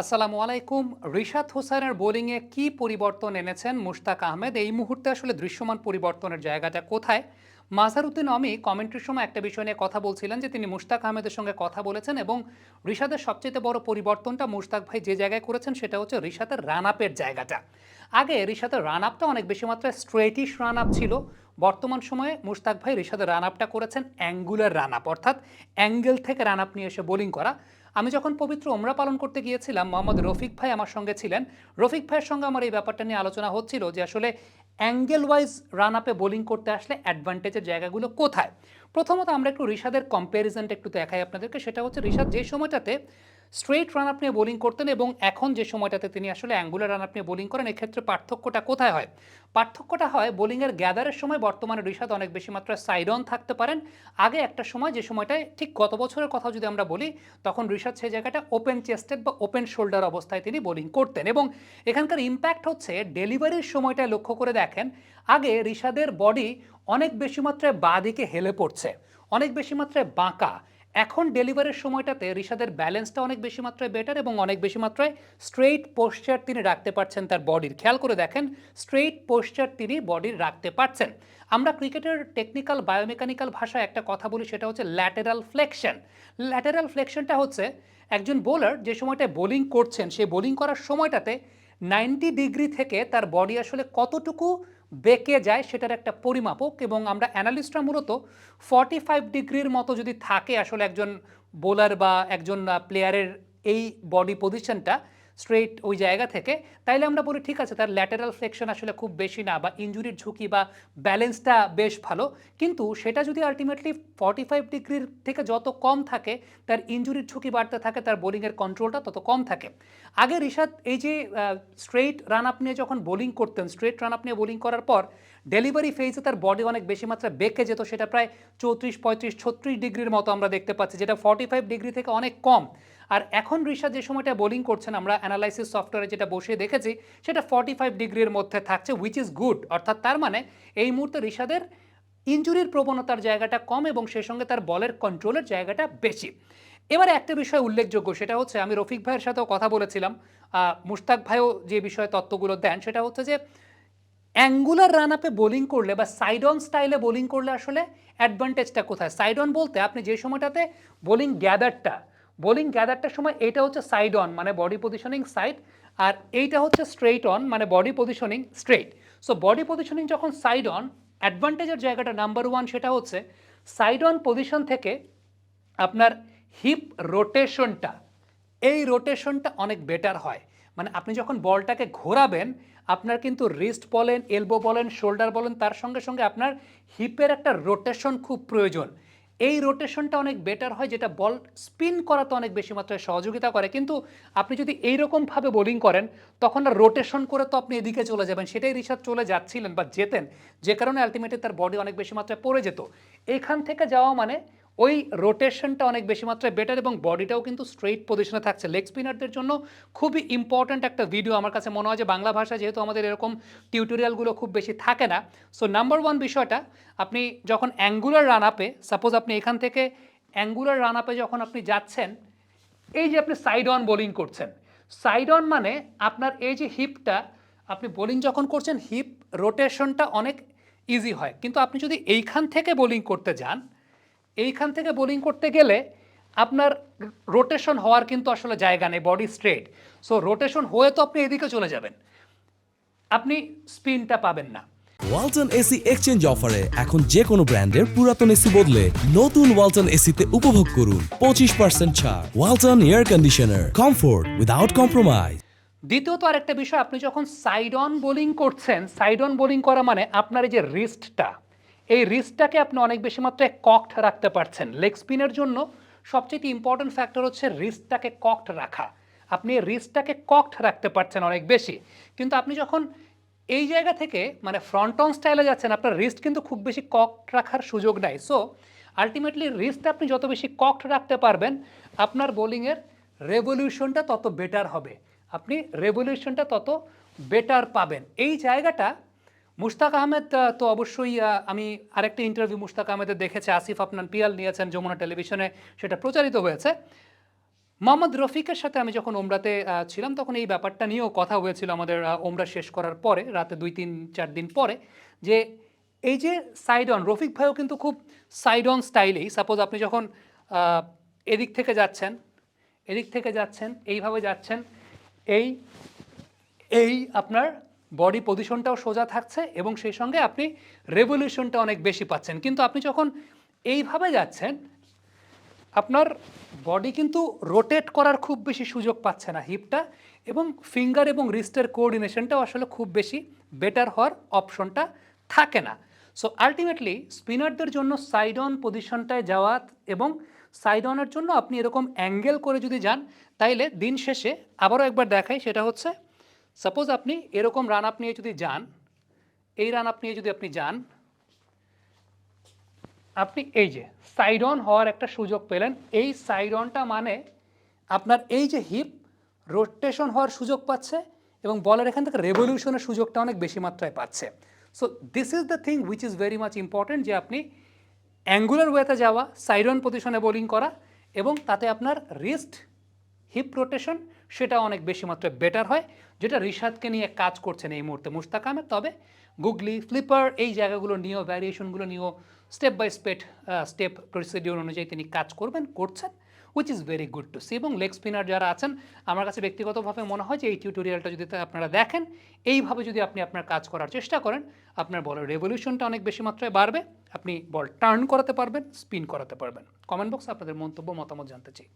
আসসালামু আলাইকুম। রিশাদ হোসেনের বোলিংয়ে কি পরিবর্তন এনেছেন মুশতাক আহমেদ? এই মুহূর্তে আসলে দৃশ্যমান পরিবর্তনের জায়গাটা কোথায়? মাজারুদ্দিন অমি কমেন্ট্রির সময় একটা বিষয় নিয়ে কথা বলছিলেন যে তিনি মুশতাক আহমেদের সঙ্গে কথা বলেছেন এবং রিশাদের সবচেয়ে বড় পরিবর্তনটা মুশতাক ভাই যে জায়গায় করেছেন সেটা হচ্ছে রিশাদের রান আপের জায়গাটা। আগে রিশাদের রান আপটা অনেক বেশি মাত্রায় স্ট্রেটিশ রান আপ ছিল। বর্তমান সময়ে মুশতাক ভাই রিশাদের রান আপটা করেছেন অ্যাঙ্গুলার রান আপ অর্থাৎ অ্যাঙ্গেল থেকে রান আপ নিয়ে এসে বোলিং করা। আমি যখন পবিত্র ওমরা পালন করতে গিয়েছিলাম, মোহাম্মদ রফিক ভাই আমার সঙ্গে ছিলেন। রফিক ভাইয়ের সঙ্গে আমার এই ব্যাপারটা নিয়ে আলোচনা হচ্ছিল যে আসলে অ্যাঙ্গেল ওয়াইজ রান আপে বোলিং করতে আসলে অ্যাডভান্টেজের জায়গাগুলো কোথায়? প্রথমত আমরা একটু ঋষাদের কম্প্যারিজনটা একটু দেখাই আপনাদেরকে। সেটা হচ্ছে ঋষাদ যে সময়টাতে স্ট্রেট রান আপ নিয়ে বোলিং করতেন এবং এখন যে সময়টাতে তিনি আসলে অ্যাঙ্গুলার রান আপ নিয়ে বোলিং করেন, এক্ষেত্রে পার্থক্যটা কোথায় হয়? পার্থক্যটা হয় বোলিংয়ের গ্যাদারের সময়। বর্তমানে ঋষাদ অনেক বেশি মাত্রায় সাইড অন থাকতে পারেন। আগে একটা সময় যে সময়টায় ঠিক গত বছরের কথা যদি আমরা বলি, তখন ঋষাদ সেই জায়গাটা ওপেন চেস্টেড বা ওপেন শোল্ডার অবস্থায় তিনি বোলিং করতেন এবং এখানকার ইম্প্যাক্ট হচ্ছে ডেলিভারির সময়টায় লক্ষ্য করে দেখেন, আগে ঋষাদের বডি অনেক বেশি মাত্রায় বাঁ দিকে হেলে পড়ছে, অনেক বেশি মাত্রায় বাঁকা। এখন ডেলিভারির সময়টাতে ঋষাদের ব্যালেন্সটা অনেক বেশি মাত্রায় বেটার এবং অনেক বেশি মাত্রায় স্ট্রেইট পোশ্চার তিনি রাখতে পারছেন তার বডির খেয়াল করে দেখেন স্ট্রেইট পোশ্চার তিনি বডির রাখতে পারছেন। আমরা ক্রিকেটের টেকনিক্যাল বায়োমেকানিক্যাল ভাষায় একটা কথা বলি, সেটা হচ্ছে ল্যাটেরাল ফ্লেকশন ল্যাটেরাল ফ্লেকশনটা হচ্ছে একজন বোলার যে সময়টায় বোলিং করছেন সেই বোলিং করার সময়টাতে নাইনটি ডিগ্রি থেকে তার বডি আসলে কতটুকু বেঁকে যায় সেটার একটা পরিমাপক এবং আমরা অ্যানালিস্টরা মূলত ফর্টি ফাইভ ডিগ্রির মতো যদি থাকে আসলে একজন বোলার বা একজন প্লেয়ারের এই বডি পজিশনটা স্ট্রেট ওই জায়গা থেকে, তাইলে আমরা বলি, ঠিক আছে, তার ল্যাটারাল ফ্লেকশন আসলে খুব বেশি না বা ইঞ্জুরির ঝুঁকি বা ব্যালেন্সটা বেশ ভালো। কিন্তু সেটা যদি আলটিমেটলি ফর্টি ফাইভ ডিগ্রির থেকে যত কম থাকে, তার ইঞ্জুরির ঝুঁকি বাড়তে থাকে, তার বোলিংয়ের কন্ট্রোলটা তত কম থাকে। আগে ঋষাদ এই যে স্ট্রেট রান আপ নিয়ে যখন বোলিং করতেন স্ট্রেট রান আপ নিয়ে বোলিং করার পর ডেলিভারি ফেজে তার বডি অনেক বেশি মাত্রায় বেঁকে যেত, সেটা প্রায় চৌত্রিশ, পঁয়ত্রিশ, ছত্রিশ ডিগ্রির মতো আমরা দেখতে পাচ্ছি, যেটা ফর্টি ফাইভ ডিগ্রি থেকে অনেক কম। আর এখন ঋষাদ যে সময়টা বোলিং করছেন, আমরা অ্যানালাইসিস সফটওয়্যারে যেটা বসে দেখেছি, সেটা ফর্টি ফাইভ ডিগ্রির মধ্যে থাকছে উইচ ইজ গুড অর্থাৎ তার মানে এই মুহূর্তে ঋষাদের ইঞ্জুরির প্রবণতার জায়গাটা কম এবং সেই সঙ্গে তার বলের কন্ট্রোলের জায়গাটা বেশি। এবারে একটা বিষয় উল্লেখযোগ্য, সেটা হচ্ছে, আমি রফিক ভাইয়ের সাথেও কথা বলেছিলাম মুশতাক ভাইও যে বিষয়ে তত্ত্বগুলো দেন, সেটা হচ্ছে যে অ্যাঙ্গুলার রান আপে বোলিং করলে বা সাইড অন স্টাইলে বোলিং করলে আসলে অ্যাডভান্টেজটা কোথায়? সাইড অন বলতে আপনি যে সময়টাতে বোলিং গ্যাদারটা বোলিং গ্যাদারটার সময় এটা হচ্ছে সাইড অন মানে বডি পজিশনিং সাইড আর এইটা হচ্ছে স্ট্রেইট অন মানে body positioning straight so body positioning যখন সাইড অন অ্যাডভান্টেজের জায়গাটা নাম্বার ওয়ান সেটা হচ্ছে সাইড অন পজিশন থেকে আপনার হিপ রোটেশনটা এই রোটেশনটা অনেক বেটার হয়। মানে আপনি যখন বলটাকে ঘোরাবেন, আপনার কিন্তু রিস্ট বলেন এলবো বলেন শোল্ডার বলেন, তার সঙ্গে সঙ্গে আপনার হিপের একটা রোটেশন খুব প্রয়োজন। এই রোটেশনটা অনেক বেটার হয়, যেটা বল স্পিন করাতে অনেক বেশি মাত্রায় সহযোগিতা করে। কিন্তু আপনি যদি এইরকমভাবে বোলিং করেন, তখন আর রোটেশন করে তো আপনি এদিকে চলে যাবেন, সেটাই রিসার্চ চলে যাচ্ছিলেন বা যেতেন, যে কারণে আলটিমেটলি তার বডি অনেক বেশি মাত্রায় পড়ে যেত। এখান থেকে যাওয়া মানে ওই রোটেশনটা অনেক বেশি মাত্রায় বেটার এবং বডিটাও কিন্তু স্ট্রেইট পজিশনে থাকছে। লেগ স্পিনারদের জন্য খুবই ইম্পর্ট্যান্ট একটা ভিডিও আমার কাছে মনে হয় যে বাংলা ভাষা যেহেতু আমাদের এরকম টিউটোরিয়ালগুলো খুব বেশি থাকে না। সো নাম্বার ওয়ান বিষয়টা, আপনি যখন অ্যাঙ্গুলার রান আপে সাপোজ আপনি এখান থেকে অ্যাঙ্গুলার রান আপে যখন আপনি যাচ্ছেন, এই যে আপনি সাইড অন বোলিং করছেন। সাইড অন মানে আপনার এই যে হিপটা আপনি বোলিং যখন করছেন হিপ রোটেশনটা অনেক ইজি হয়। কিন্তু আপনি যদি এইখান থেকে বোলিং করতে যান এইখান থেকে বোলিং করতে গেলে আপনার রোটেশন হওয়ার কিন্তু আসলে জায়গা নেই বডি স্ট্রেট সো রোটেশন হয়ে তো আপনি এদিকে চলে যাবেন। আপনি স্পিনটা পাবেন না। ওয়ালটন এসি এক্সচেঞ্জ অফারে এখন যে কোনো ব্র্যান্ডের পুরাতন এসি বদলে নতুন ওয়ালটন এসিতে উপভোগ করুন পঁচিশ পার্সেন্ট ছাড়। Walton air conditioner comfort without compromise দ্বিতীয়ত আরেকটা বিষয় আপনি যখন সাইড অন বোলিং করছেন সাইড অন বোলিং করা মানে আপনার এই যে রিস্টটা এই রিস্কটাকে আপনি অনেক বেশি মাত্রায় ককড রাখতে পারছেন। লেগ স্পিনের জন্য সবচেয়ে ইম্পর্টেন্ট ফ্যাক্টর হচ্ছে রিস্কটাকে ককড রাখা। আপনি রিস্কটাকে ককড রাখতে পারছেন অনেক বেশি। কিন্তু আপনি যখন এই জায়গা থেকে মানে ফ্রন্ট অন স্টাইলে যাচ্ছেন, আপনার রিস্ক কিন্তু খুব বেশি ককড রাখার সুযোগ নাই। সো আলটিমেটলি রিস্ট আপনি যত বেশি ককড রাখতে পারবেন, আপনার বোলিংয়ের রেভলিউশনটা তত বেটার হবে। আপনি রেভলিউশনটা তত বেটার পাবেন। এই জায়গাটা মুশতাক আহমেদ তো অবশ্যই আমি আরেকটা ইন্টারভিউ মুশতাক আহমেদের দেখেছি। আসিফ আপনার পিয়াল নিয়েছেন যমুনা টেলিভিশনে, সেটা প্রচারিত হয়েছে। মোহাম্মদ রফিকের সাথে আমি যখন ওমরাতে ছিলাম, তখন এই ব্যাপারটা নিয়েও কথা হয়েছিল আমাদের ওমরা শেষ করার পরে, রাতে দুই, তিন, চার দিন পরে, যে এই যে সাইড অন রফিক ভাইও কিন্তু খুব সাইড অন স্টাইলেই সাপোজ আপনি যখন এদিক থেকে যাচ্ছেন, এদিক থেকে যাচ্ছেন, এইভাবে যাচ্ছেন, এই এই আপনার বডি পজিশনটাও সোজা থাকছে এবং সেই সঙ্গে আপনি রেভলিউশনটা অনেক বেশি পাচ্ছেন। কিন্তু আপনি যখন এইভাবে যাচ্ছেন, আপনার বডি কিন্তু রোটেট করার খুব বেশি সুযোগ পাচ্ছে না হিপটা এবং ফিঙ্গার এবং রিস্টের কোঅর্ডিনেশনটাও আসলে খুব বেশি বেটার হওয়ার অপশনটা থাকে না। সো আলটিমেটলি স্পিনারদের জন্য সাইড অন পজিশনটায় যাওয়া এবং সাইড অনের জন্য আপনি এরকম অ্যাঙ্গেল করে যদি যান, তাইলে দিন শেষে আবারও একবার দেখাই, সেটা হচ্ছে সাপোজ আপনি এরকম রান আপ নিয়ে যদি যান, এই রান আপ নিয়ে যদি আপনি যান, আপনি এই যে সাইড অন হওয়ার একটা সুযোগ পেলেন। এই সাইড অনটা মানে আপনার এই যে হিপ রোটেশন হওয়ার সুযোগ পাচ্ছে এবং বলের এখান থেকে রেভলিউশনের সুযোগটা অনেক বেশি মাত্রায় পাচ্ছে। So this is the thing which is very much important যে আপনি অ্যাঙ্গুলার ওয়েতে যাওয়া সাইড অন পজিশনে বোলিং করা এবং তাতে আপনার রিস্ট হিপ রোটেশন সেটা অনেক বেশি মাত্রায় বেটার হয়, যেটা রিশাদকে নিয়ে কাজ করছেন এই মুহূর্তে মুস্তাক আহমেদ তবে গুগলি, ফ্লিপার এই জায়গাগুলো নিয়েও ভ্যারিয়েশনগুলো নিয়েও step by step step procedure অনুযায়ী তিনি কাজ করবেন, করছেন which is very good to see এবং লেগ স্পিনার যারা আছেন, আমার কাছে ব্যক্তিগতভাবে মনে হয় যে এই টিউটোরিয়ালটা যদি আপনারা দেখেন, এইভাবে যদি আপনি আপনার কাজ করার চেষ্টা করেন, আপনার বলের রেভলিউশনটা অনেক বেশি মাত্রায় বাড়বে, আপনি বল টার্ন করাতে পারবেন স্পিন করাতে পারবেন। কমেন্ট বক্সে আপনাদের মন্তব্য, মতামত জানতে চাই।